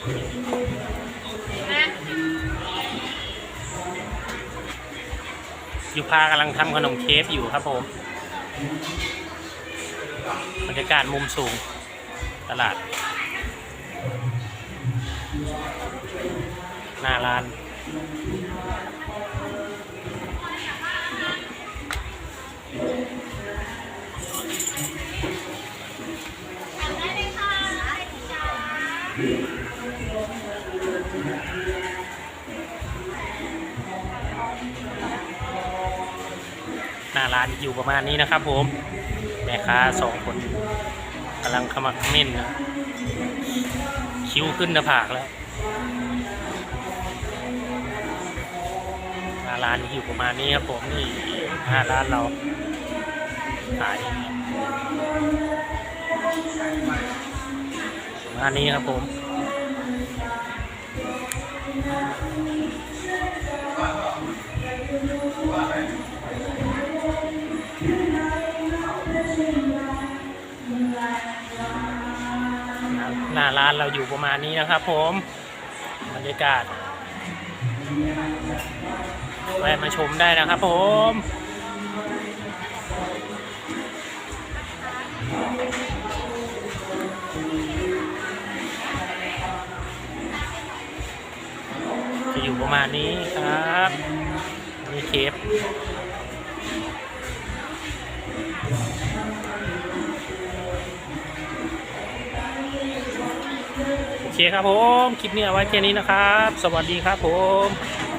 ยูพากำลังทำขนมเค้กอยู่ครับผมบรรยากาศมุมสูงตลาด หน้าร้านอืม หน้าร้านอยู่ประมาณนี้นะครับผม แม่ค้าสองคนกำลังขมักเขม้นนะคิ้วขึ้นหน้าผากแล้วหน้าร้านอยู่ประมาณนี้ครับผมนี่หน้าร้านเราขายประมาณนี้ครับผม น้าร้านเราอยู่ประมาณนี้นะครับผมบรรยากาศแวะมาชมได้นะครับผมจะอยู่ประมาณนี้ครับมีเคฟ เคครับผม คลิปนี้เอาไว้แค่นี้นะครับ สวัสดีครับผม